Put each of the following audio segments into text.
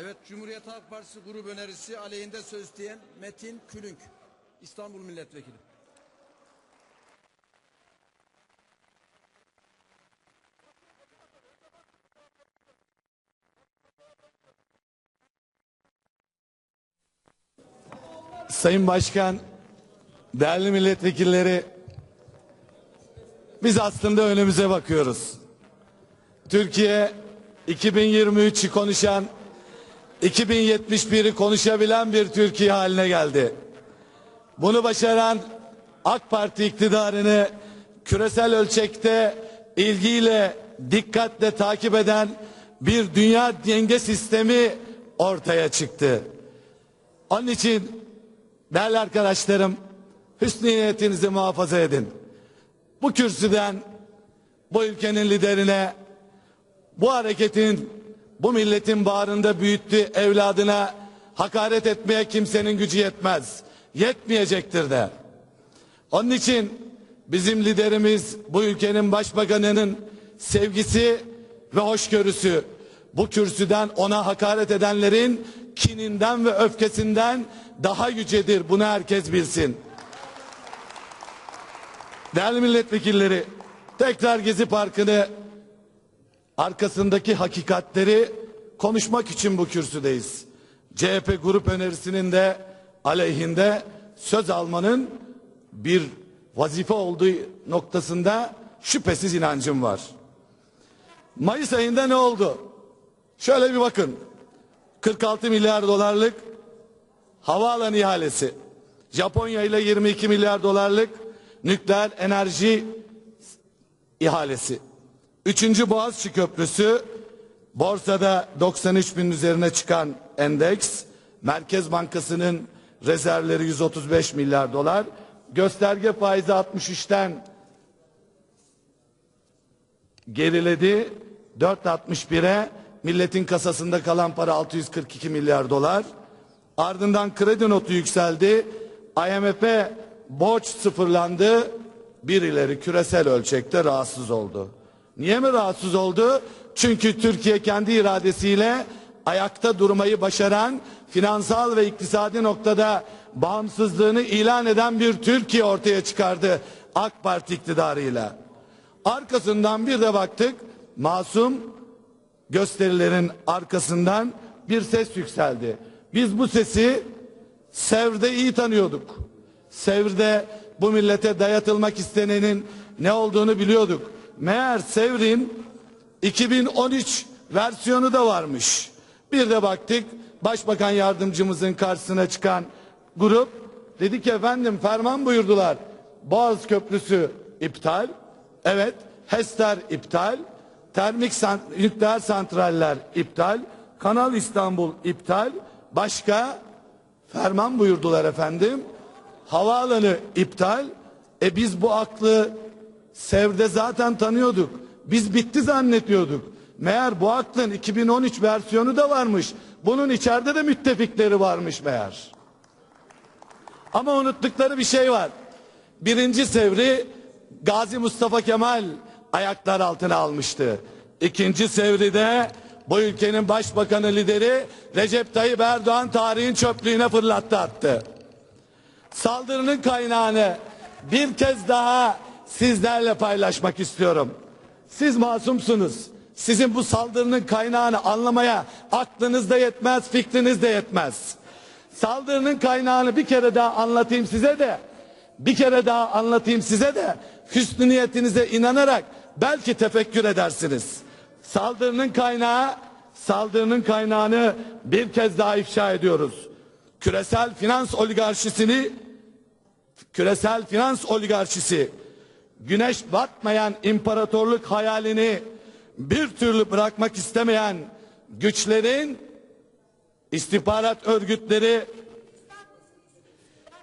Evet, Cumhuriyet Halk Partisi grup önerisi aleyhinde söz isteyen Metin Külünk, İstanbul Milletvekili. Sayın Başkan, değerli milletvekilleri, biz aslında önümüze bakıyoruz. Türkiye 2023'ü konuşan, 2071'i konuşabilen bir Türkiye haline geldi. Bunu başaran AK Parti iktidarını küresel ölçekte ilgiyle, dikkatle takip eden bir dünya denge sistemi ortaya çıktı. Onun için değerli arkadaşlarım hüsnü niyetinizi muhafaza edin. Bu kürsüden bu ülkenin liderine bu hareketin bu milletin bağrında büyüttüğü evladına hakaret etmeye kimsenin gücü yetmez. Yetmeyecektir de. Onun için bizim liderimiz bu ülkenin başbakanının sevgisi ve hoşgörüsü bu kürsüden ona hakaret edenlerin kininden ve öfkesinden daha yücedir. Bunu herkes bilsin. Değerli milletvekilleri, tekrar Gezi Parkı'nı arkasındaki hakikatleri konuşmak için bu kürsüdeyiz. CHP grup önerisinin de aleyhinde söz almanın bir vazife olduğu noktasında şüphesiz inancım var. Mayıs ayında ne oldu? Şöyle bir bakın. 46 milyar dolarlık havaalanı ihalesi. Japonya ile 22 milyar dolarlık nükleer enerji ihalesi. Üçüncü Boğaziçi Köprüsü borsada 93 bin üzerine çıkan endeks. Merkez Bankası'nın rezervleri 135 milyar dolar. Gösterge faizi 63'ten geriledi. 4.61'e milletin kasasında kalan para 642 milyar dolar. Ardından kredi notu yükseldi. IMF'e borç sıfırlandı. Birileri küresel ölçekte rahatsız oldu. Niye mi rahatsız oldu? Çünkü Türkiye kendi iradesiyle ayakta durmayı başaran, finansal ve iktisadi noktada bağımsızlığını ilan eden bir Türkiye ortaya çıkardı AK Parti iktidarıyla. Arkasından bir de baktık masum gösterilerin arkasından bir ses yükseldi. Biz bu sesi Sevr'de iyi tanıyorduk. Sevr'de bu millete dayatılmak istenenin ne olduğunu biliyorduk. Meğer Sevr'in 2013 versiyonu da varmış. Bir de baktık Başbakan yardımcımızın karşısına çıkan grup dedi ki efendim ferman buyurdular. Boğaz Köprüsü iptal. Evet HES'ler iptal. Termik sant nükleer santraller iptal. Kanal İstanbul iptal. Başka ferman buyurdular efendim. Havaalanı iptal. E biz bu aklı Sevde zaten tanıyorduk. Biz bitti zannediyorduk. Meğer bu aklın 2013 versiyonu da varmış. Bunun içeride de müttefikleri varmış meğer. Ama unuttukları bir şey var. Birinci Sevri Gazi Mustafa Kemal ayaklar altına almıştı. İkinci Sevri'de bu ülkenin başbakanı lideri Recep Tayyip Erdoğan tarihin çöplüğüne fırlattı attı. Saldırının kaynağını bir kez daha sizlerle paylaşmak istiyorum. Siz masumsunuz. Sizin bu saldırının kaynağını anlamaya aklınız da yetmez, fikriniz de yetmez. Saldırının kaynağını bir kere daha anlatayım size de, bir kere daha anlatayım size de, hüsnü niyetinize inanarak belki tefekkür edersiniz. Saldırının kaynağı, saldırının kaynağını bir kez daha ifşa ediyoruz. Küresel finans oligarşisini, küresel finans oligarşisi, güneş batmayan imparatorluk hayalini bir türlü bırakmak istemeyen güçlerin istihbarat örgütleri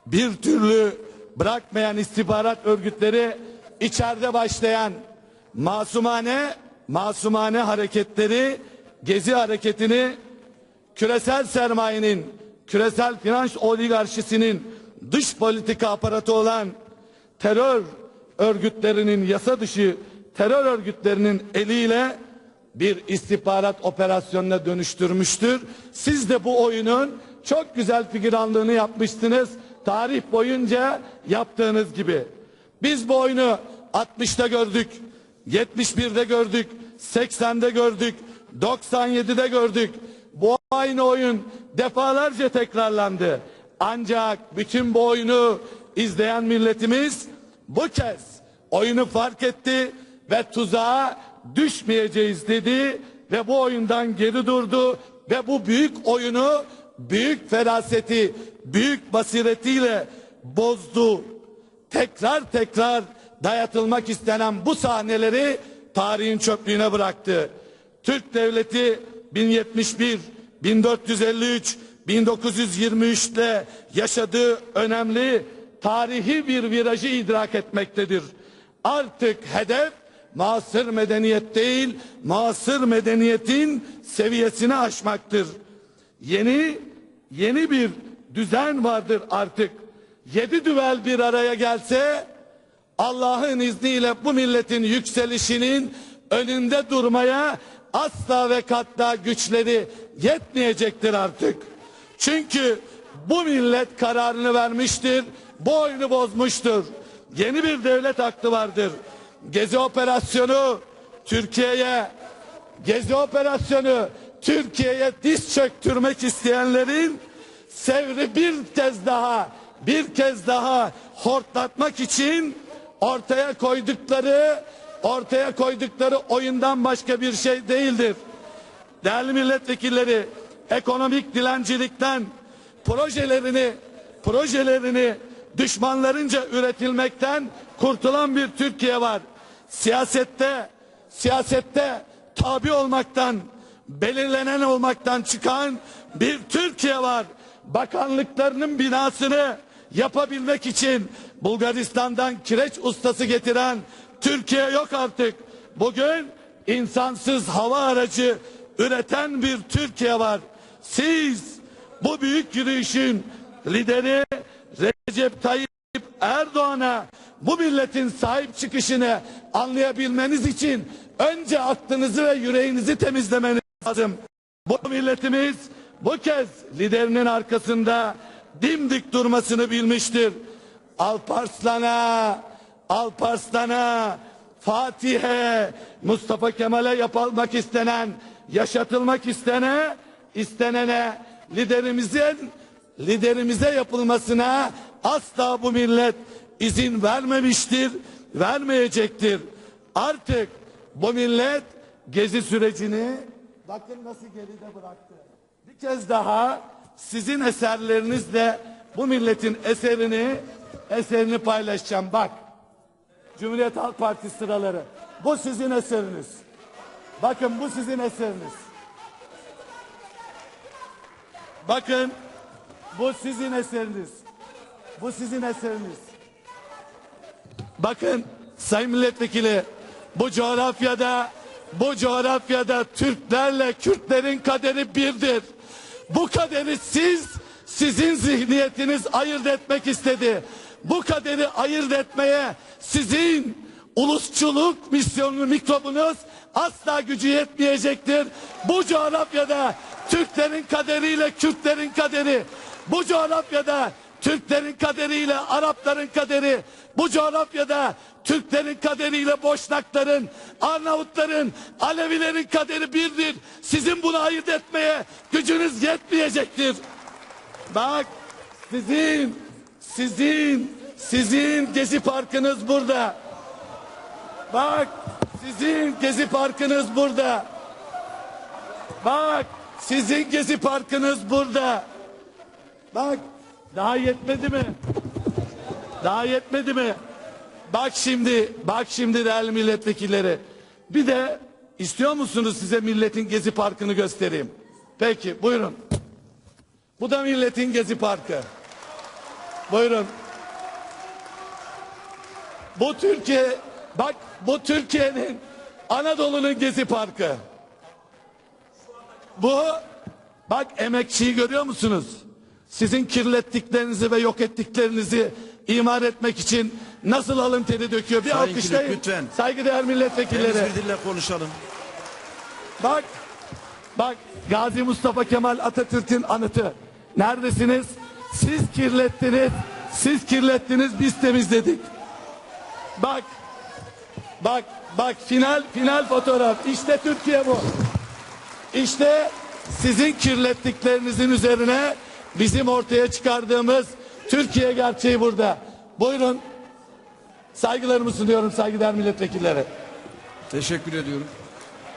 bir türlü bırakmayan istihbarat örgütleri içeride başlayan masumane masumane hareketleri gezi hareketini küresel sermayenin küresel finans oligarşisinin dış politika aparatı olan terör örgütlerinin yasa dışı terör örgütlerinin eliyle bir istihbarat operasyonuna dönüştürmüştür. Siz de bu oyunun çok güzel figüranlığını yapmışsınız. Tarih boyunca yaptığınız gibi. Biz bu oyunu 60'ta gördük, 71'de gördük, 80'de gördük, 97'de gördük. Bu aynı oyun defalarca tekrarlandı. Ancak bütün bu oyunu izleyen milletimiz bu kez oyunu fark etti ve tuzağa düşmeyeceğiz dedi ve bu oyundan geri durdu ve bu büyük oyunu büyük feraseti, büyük basiretiyle bozdu. Tekrar tekrar dayatılmak istenen bu sahneleri tarihin çöplüğüne bıraktı. Türk devleti 1071, 1453, 1923'te yaşadığı önemli tarihi bir virajı idrak etmektedir. Artık hedef muasır medeniyet değil, muasır medeniyetin seviyesini aşmaktır. Yeni yeni bir düzen vardır artık. Yedi düvel bir araya gelse Allah'ın izniyle bu milletin yükselişinin önünde durmaya asla ve katta güçleri yetmeyecektir artık. Çünkü bu millet kararını vermiştir, bu oyunu bozmuştur. Yeni bir devlet aklı vardır. Gezi operasyonu Türkiye'ye Gezi operasyonu Türkiye'ye diz çöktürmek isteyenlerin sevri bir kez daha bir kez daha hortlatmak için ortaya koydukları ortaya koydukları oyundan başka bir şey değildir. Değerli milletvekilleri ekonomik dilencilikten projelerini projelerini düşmanlarınca üretilmekten kurtulan bir Türkiye var. Siyasette siyasette tabi olmaktan belirlenen olmaktan çıkan bir Türkiye var. Bakanlıklarının binasını yapabilmek için Bulgaristan'dan kireç ustası getiren Türkiye yok artık. Bugün insansız hava aracı üreten bir Türkiye var. Siz bu büyük yürüyüşün lideri Recep Tayyip Erdoğan'a bu milletin sahip çıkışını anlayabilmeniz için önce aklınızı ve yüreğinizi temizlemeniz lazım. Bu milletimiz bu kez liderinin arkasında dimdik durmasını bilmiştir. Alparslan'a, Alparslan'a, Fatih'e, Mustafa Kemal'e yapılmak istenen, yaşatılmak istene, istenene liderimizin liderimize yapılmasına asla bu millet izin vermemiştir, vermeyecektir. Artık bu millet gezi sürecini bakın nasıl geride bıraktı. Bir kez daha sizin eserlerinizle bu milletin eserini eserini paylaşacağım. Bak. Cumhuriyet Halk Partisi sıraları. Bu sizin eseriniz. Bakın bu sizin eseriniz. Bakın bu sizin eseriniz. Bu sizin eseriniz. Bakın Sayın Milletvekili bu coğrafyada bu coğrafyada Türklerle Kürtlerin kaderi birdir. Bu kaderi siz sizin zihniyetiniz ayırt etmek istedi. Bu kaderi ayırt etmeye sizin ulusçuluk misyonunu mikrobunuz asla gücü yetmeyecektir. Bu coğrafyada Türklerin kaderiyle Kürtlerin kaderi, bu coğrafyada Türklerin kaderiyle Arapların kaderi, bu coğrafyada Türklerin kaderiyle Boşnakların, Arnavutların, Alevilerin kaderi birdir. Sizin bunu ayırt etmeye gücünüz yetmeyecektir. Bak sizin, sizin, sizin Gezi Parkınız burada. Bak sizin Gezi Parkınız burada. Bak sizin Gezi Parkınız burada. Bak daha yetmedi mi? Daha yetmedi mi? Bak şimdi, bak şimdi değerli milletvekilleri. Bir de istiyor musunuz size milletin Gezi Parkı'nı göstereyim? Peki buyurun. Bu da milletin Gezi Parkı. Buyurun. Bu Türkiye, bak bu Türkiye'nin Anadolu'nun Gezi Parkı. Bu, bak emekçiyi görüyor musunuz? Sizin kirlettiklerinizi ve yok ettiklerinizi imar etmek için nasıl alın teri döküyor? Bir Sayın alkışlayın. Kilit, lütfen. Saygıdeğer milletvekilleri. Temiz bir dille konuşalım. Bak. Bak Gazi Mustafa Kemal Atatürk'ün anıtı. Neredesiniz? Siz kirlettiniz. Siz kirlettiniz biz temizledik. Bak. Bak bak final final fotoğraf. İşte Türkiye bu. İşte sizin kirlettiklerinizin üzerine bizim ortaya çıkardığımız Türkiye gerçeği burada. Buyurun. Saygılarımı sunuyorum saygıdeğer milletvekilleri. Teşekkür ediyorum.